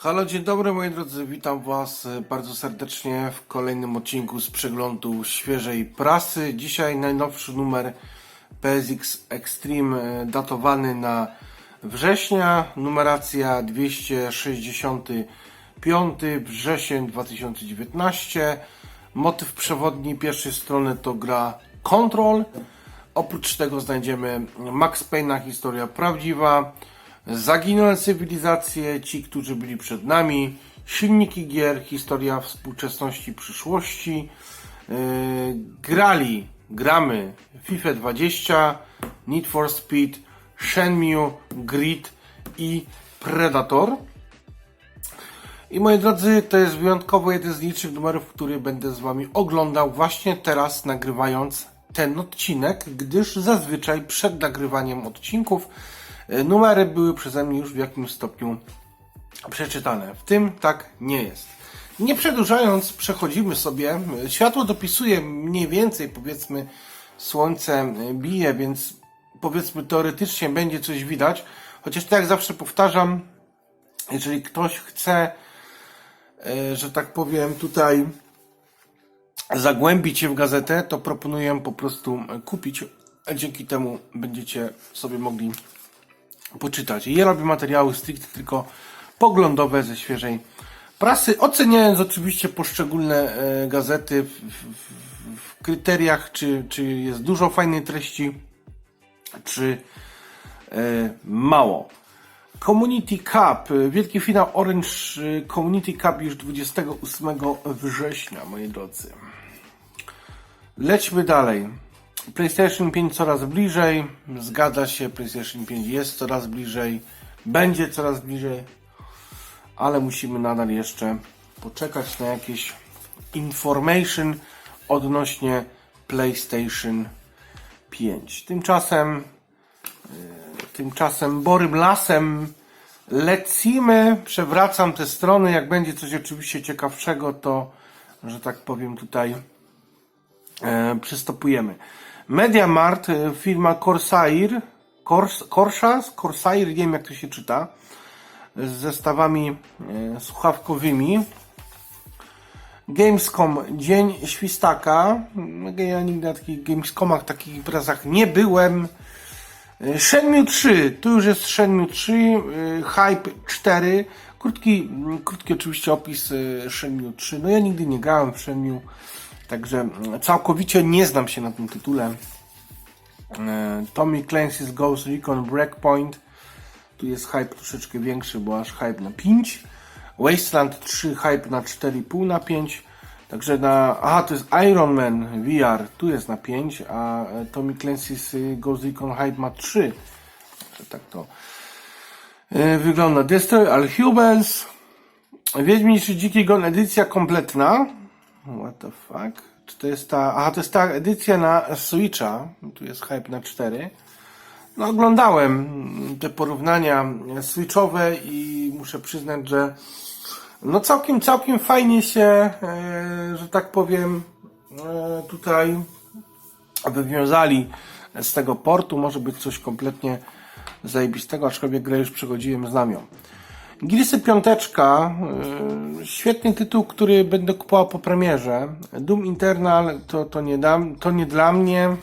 Halo, dzień dobry moi drodzy, witam Was e, bardzo serdecznie w kolejnym odcinku z przeglądu świeżej prasy. Dzisiaj najnowszy numer PSX Extreme e, datowany na września, numeracja 265 wrzesień 2019. Motyw przewodni pierwszej strony to gra Control. Oprócz tego znajdziemy Max Payne'a, historia prawdziwa, Zaginęły cywilizacje, ci, którzy byli przed nami, silniki gier, historia współczesności, przyszłości. Yy, grali, gramy FIFA 20, Need for Speed, Shenmue, Grid i Predator. I moi drodzy, to jest wyjątkowo jeden z licznych numerów, który będę z Wami oglądał właśnie teraz, nagrywając ten odcinek, gdyż zazwyczaj przed nagrywaniem odcinków e, numery były przeze mnie już w jakimś stopniu przeczytane. W tym tak nie jest. Nie przedłużając, przechodzimy sobie. Światło dopisuje mniej więcej, powiedzmy, słońce bije, więc powiedzmy teoretycznie będzie coś widać. Chociaż tak jak zawsze powtarzam, jeżeli ktoś chce, e, że tak powiem, tutaj zagłębić się w gazetę, to proponuję po prostu kupić. Dzięki temu będziecie sobie mogli poczytać. Ja robię materiały stricte tylko poglądowe ze świeżej prasy, oceniając oczywiście poszczególne e, gazety w, w, w kryteriach, czy, czy jest dużo fajnej treści, czy e, mało. Community Cup, wielki finał Orange e, Community Cup już 28 września, moi drodzy. Lećmy dalej. PlayStation 5 coraz bliżej. Zgadza się, PlayStation 5 jest coraz bliżej. Będzie coraz bliżej. Ale musimy nadal jeszcze poczekać na jakieś information odnośnie PlayStation 5. Tymczasem Tymczasem borym lasem lecimy. Przewracam te strony. Jak będzie coś oczywiście ciekawszego, to, że tak powiem, tutaj e, przystopujemy. MediaMart, e, firma Corsair, Cors, Corsas, Corsair, nie wiem jak to się czyta, z zestawami e, słuchawkowymi. Gamescom, Dzień Świstaka. Ja nigdy na takich Gamescomach, takich imprezach nie byłem. Shenmue 3, tu już jest Shenmue 3, y, Hype 4, krótki, krótki oczywiście opis y, Shenmue 3, no ja nigdy nie grałem w Shenmue, także y, całkowicie nie znam się na tym tytule. Tommy Clancy's Ghost Recon Breakpoint, tu jest hype troszeczkę większy, bo aż hype na 5. Wasteland 3 hype na 4,5 na 5. Także na. Aha, to jest Iron Man VR, tu jest na 5, a e, Tommy Clancy's y, Ghost Recon Hype ma 3. Także tak to e, wygląda. Destroy All Humans. Wiedźmin czy Dziki Gon edycja kompletna. What the fuck? Czy to jest ta. Aha, to jest ta edycja na Switcha. Tu jest hype na 4. No, oglądałem te porównania switchowe i muszę przyznać, że no całkiem, całkiem fajnie się, e, że tak powiem, e, tutaj wywiązali z tego portu. Może być coś kompletnie zajebistego, aczkolwiek grę już przechodziłem, znam ją. Gilsy Piąteczka, e, świetny tytuł, który będę kupował po premierze. Doom Internal to, to, nie, dam, to nie dla mnie.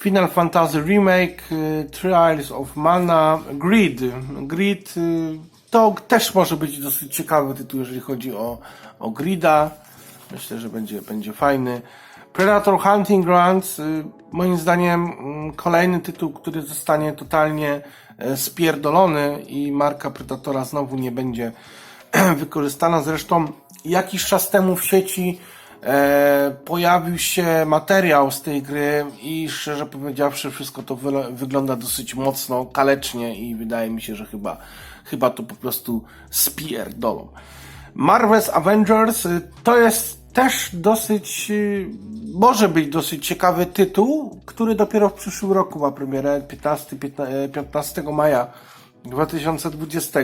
Final Fantasy Remake, y, Trials of Mana, Grid. Grid y, to też może być dosyć ciekawy tytuł, jeżeli chodzi o, o Grida. Myślę, że będzie, będzie fajny. Predator Hunting Grounds, y, moim zdaniem mm, kolejny tytuł, który zostanie totalnie e, spierdolony i marka Predatora znowu nie będzie wykorzystana. Zresztą jakiś czas temu w sieci e, pojawił się materiał z tej gry i szczerze powiedziawszy wszystko to wy, wygląda dosyć mocno kalecznie i wydaje mi się, że chyba, chyba to po prostu spierdolą. Marvel's Avengers y, to jest też dosyć, y, może być dosyć ciekawy tytuł, który dopiero w przyszłym roku ma premierę 15, 15, 15 maja 2020,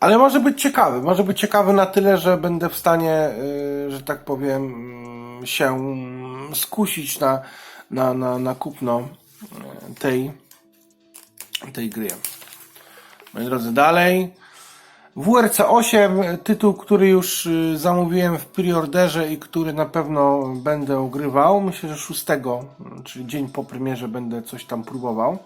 ale może być ciekawy. Może być ciekawy na tyle, że będę w stanie, y, że tak powiem, mm, się skusić na, na, na, na kupno y, tej, tej gry. Moi drodzy, dalej. WRC 8, tytuł, który już y, zamówiłem w preorderze i który na pewno będę ogrywał. Myślę, że 6, czyli dzień po premierze będę coś tam próbował.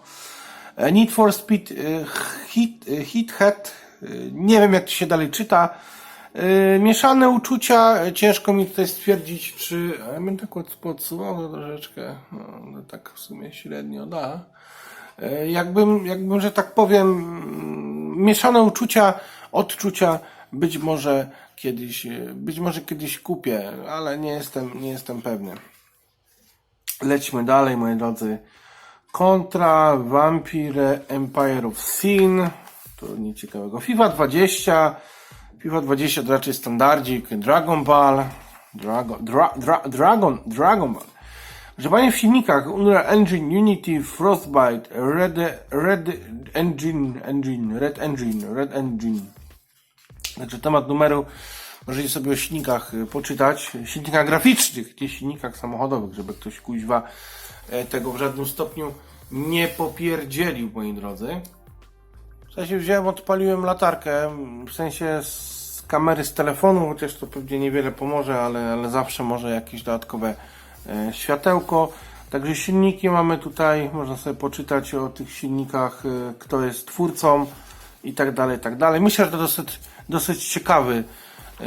E, Need for Speed y, Hit, y, Hit Head, y, nie wiem jak to się dalej czyta. Y, Mieszane uczucia, ciężko mi tutaj stwierdzić, czy ja bym tak od- podsuwał to troszeczkę, no, no tak w sumie średnio da. E, Jakbym, jakbym, że tak powiem, mm, mieszane uczucia, odczucia, być może kiedyś, e, być może kiedyś kupię, ale nie jestem, nie jestem pewny. Lećmy dalej, moi drodzy. Contra, Vampire, Empire of Sin. To nic ciekawego. FIFA 20. FIFA 20 to raczej standardzik. Dragon Ball. Dragon, dra, dra, Dragon, Dragon Ball. Grzebanie w silnikach Unreal Engine, Unity, Frostbite, Red, Red Engine, Engine, Red Engine, Red Engine. Także temat numeru możecie sobie o silnikach y, poczytać. Silnikach graficznych, nie silnikach samochodowych, żeby ktoś kuźwa e, tego w żadnym stopniu nie popierdzielił, moi drodzy. W sensie wziąłem, odpaliłem latarkę, w sensie z kamery z telefonu, chociaż to pewnie niewiele pomoże, ale, ale zawsze może jakieś dodatkowe e, światełko. Także silniki mamy tutaj, można sobie poczytać o tych silnikach, e, kto jest twórcą i tak dalej, i tak dalej. Myślę, że to dosyć, dosyć ciekawy e,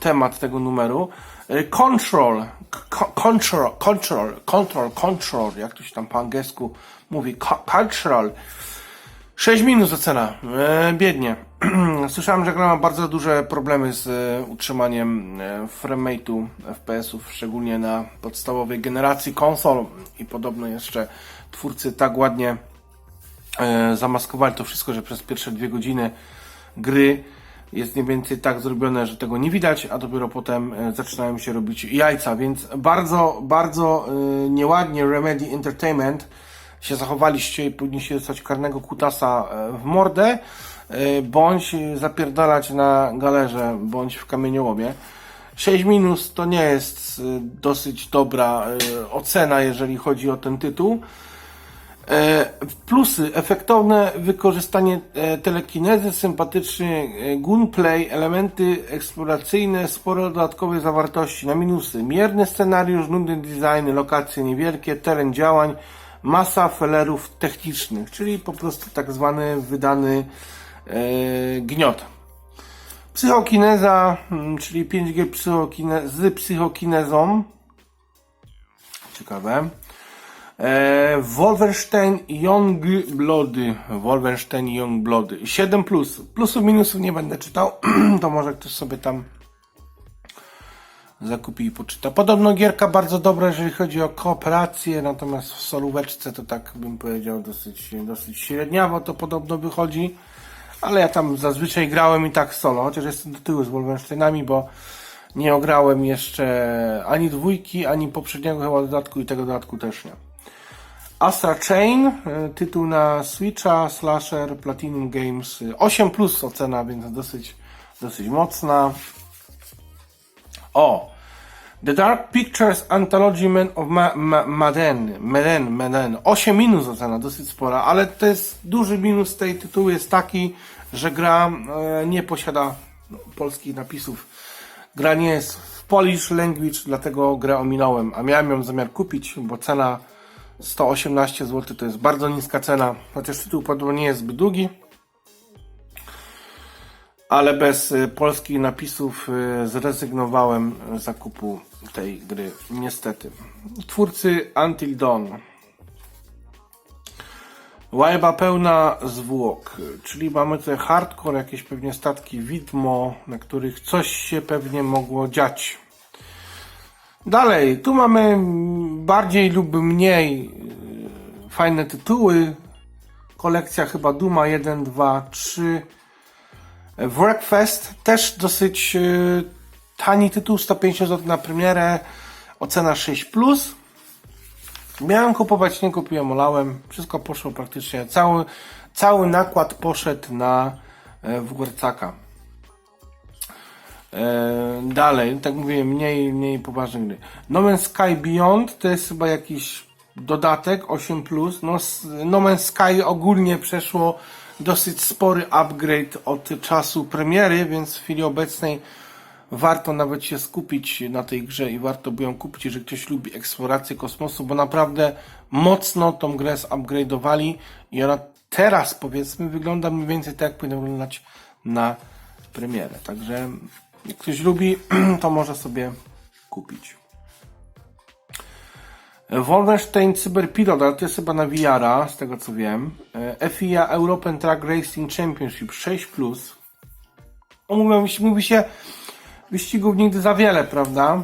temat tego numeru. E, Control, co- control, control, control, control, jak to się tam po angielsku mówi, control. 6 minus ocena. E, biednie. Słyszałem, że gra ma bardzo duże problemy z e, utrzymaniem e, framerate'u FPS-ów, szczególnie na podstawowej generacji konsol i podobno jeszcze twórcy tak ładnie e, zamaskowali to wszystko, że przez pierwsze dwie godziny gry jest mniej więcej tak zrobione, że tego nie widać, a dopiero potem e, zaczynają się robić jajca, więc bardzo, bardzo e, nieładnie Remedy Entertainment się zachowaliście i powinniście dostać karnego kutasa e, w mordę, e, bądź zapierdalać na galerze, bądź w kamieniołomie. 6 minus to nie jest e, dosyć dobra e, ocena, jeżeli chodzi o ten tytuł. E, Plusy, efektowne wykorzystanie e, telekinezy, sympatyczny e, gunplay, elementy eksploracyjne, sporo dodatkowej zawartości. Na minusy, mierny scenariusz, nudny design, lokacje niewielkie, teren działań, masa felerów technicznych, czyli po prostu tak zwany wydany e, gniot. Psychokineza, mm, czyli 5G psychokine, z psychokinezą. Ciekawe. E, Wolfenstein Youngbloody. Wolfenstein Youngbloody. 7 plus. Plusów, minusów nie będę czytał. to może ktoś sobie tam zakupi i poczyta. Podobno gierka bardzo dobra, jeżeli chodzi o kooperację, natomiast w solóweczce to tak bym powiedział dosyć, dosyć średniawo to podobno wychodzi. Ale ja tam zazwyczaj grałem i tak solo, chociaż jestem do tyłu z Wolfensteinami, bo nie ograłem jeszcze ani dwójki, ani poprzedniego chyba dodatku i tego dodatku też nie. Astra Chain, y, tytuł na Switcha, slasher, Platinum Games, y, 8 plus ocena, więc dosyć, dosyć mocna. O! The Dark Pictures Anthology Man of Ma Ma Maden, Meden, Meden. 8 minus ocena, dosyć spora, ale to jest duży minus tej tytułu jest taki, że gra e, nie posiada no, polskich napisów. Gra nie jest w Polish language, dlatego grę ominąłem, a miałem ją zamiar kupić, bo cena 118 zł to jest bardzo niska cena, chociaż tytuł podobno nie jest zbyt długi. Ale bez y, polskich napisów y, zrezygnowałem z zakupu tej gry, niestety. Twórcy Until Dawn. Łajba pełna zwłok, czyli mamy tutaj hardcore, jakieś pewnie statki widmo, na których coś się pewnie mogło dziać. Dalej, tu mamy bardziej lub mniej y, fajne tytuły. Kolekcja chyba Duma 1, 2, 3. Wreckfest też dosyć y, tani tytuł, 150 zł na premierę, ocena 6. Miałem kupować, nie kupiłem, olałem. Wszystko poszło praktycznie. Cały, cały nakład poszedł na e, WRCaka. E, dalej, tak mówię, mniej, mniej poważne gry. No Man's Sky Beyond to jest chyba jakiś dodatek 8. No, s- no Man's Sky ogólnie przeszło dosyć spory upgrade od czasu premiery, więc w chwili obecnej warto nawet się skupić na tej grze i warto by ją kupić, jeżeli ktoś lubi eksplorację kosmosu, bo naprawdę mocno tą grę zupgrade'owali i ona teraz powiedzmy wygląda mniej więcej tak, jak powinna wyglądać na premierę. Także jak ktoś lubi, to może sobie kupić. Wolfenstein Cyberpilot, ale to jest chyba na VR, z tego co wiem. E, FIA European Track Racing Championship 6+. O, Mówią, mówi się wyścigów nigdy za wiele, prawda?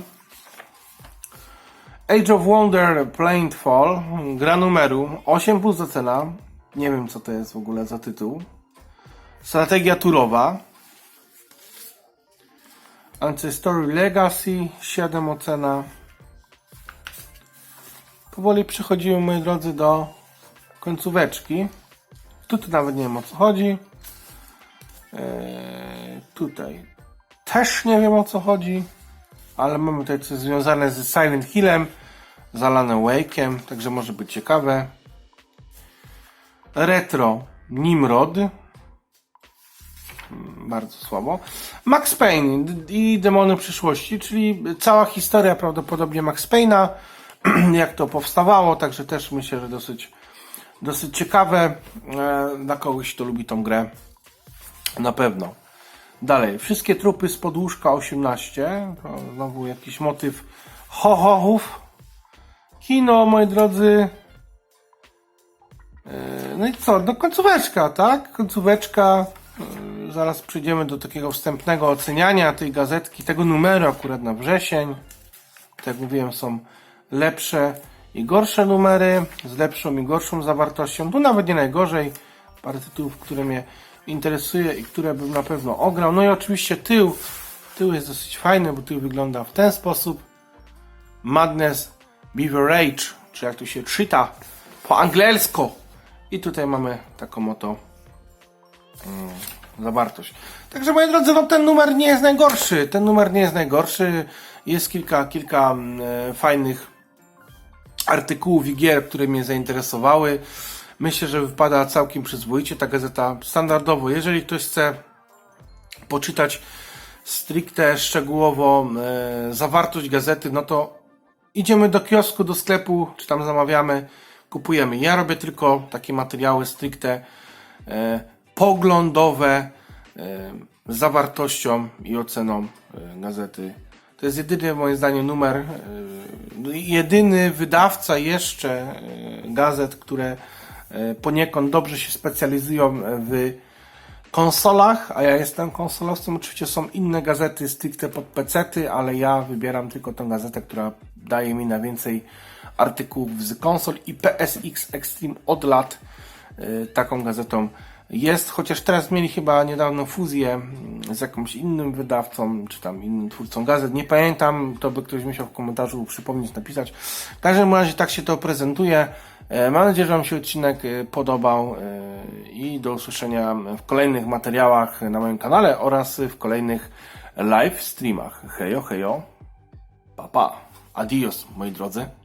Age of Wonder Planetfall, gra numeru 8 plus ocena. Nie wiem co to jest w ogóle za tytuł. Strategia turowa. Ancestry Legacy 7 ocena. Powoli przechodzimy, moi drodzy, do końcóweczki. Tu, tu nawet nie wiem o co chodzi. Eee, tutaj też nie wiem o co chodzi, ale mamy tutaj coś związane z Silent Hillem, z Alanem Wake'em, także może być ciekawe. Retro Nimrod. Bardzo słabo. Max Payne i Demony przyszłości, czyli cała historia prawdopodobnie Max Payne'a, jak to powstawało, także też myślę, że dosyć, dosyć ciekawe e, dla kogoś, kto lubi tą grę. Na pewno. Dalej, wszystkie trupy z podłóżka 18. To znowu jakiś motyw ho-hochów. Kino, moi drodzy. Yy, No i co? No końcóweczka, tak? Końcóweczka. Zaraz przejdziemy do takiego wstępnego oceniania tej gazetki, tego numeru akurat na wrzesień. Tak jak mówiłem, są lepsze i gorsze numery, z lepszą i gorszą zawartością. Tu nawet nie najgorzej. Parę tytułów, które mnie interesuje i które bym na pewno ograł. No i oczywiście tył. Tył jest dosyć fajny, bo tył wygląda w ten sposób. Madness Beverage, czy jak to się czyta po angielsku. I tutaj mamy taką oto mm, zawartość. Także moi drodzy, no ten numer nie jest najgorszy. Ten numer nie jest najgorszy. Jest kilka, kilka mm, e, fajnych artykułów i gier, które mnie zainteresowały. Myślę, że wypada całkiem przyzwoicie ta gazeta standardowo. Jeżeli ktoś chce poczytać stricte szczegółowo e, zawartość gazety, no to idziemy do kiosku, do sklepu, czy tam zamawiamy, kupujemy. Ja robię tylko takie materiały stricte e, poglądowe e, zawartością i oceną e, gazety. To jest jedyny moim zdaniem numer, e, jedyny wydawca jeszcze gazet, które poniekąd dobrze się specjalizują w konsolach, a ja jestem konsolowcem. Oczywiście są inne gazety stricte pod pecety, ale ja wybieram tylko tą gazetę, która daje mi na więcej artykułów z konsol i PSX Extreme od lat taką gazetą jest, chociaż teraz mieli chyba niedawno fuzję z jakimś innym wydawcą, czy tam innym twórcą gazet, nie pamiętam, to by ktoś musiał w komentarzu przypomnieć, napisać. W każdym razie tak się to prezentuje. E, Mam nadzieję, że Wam się odcinek e, podobał e, i do usłyszenia w kolejnych materiałach na moim kanale oraz w kolejnych live streamach. Hejo, hejo, pa pa, adios moi drodzy.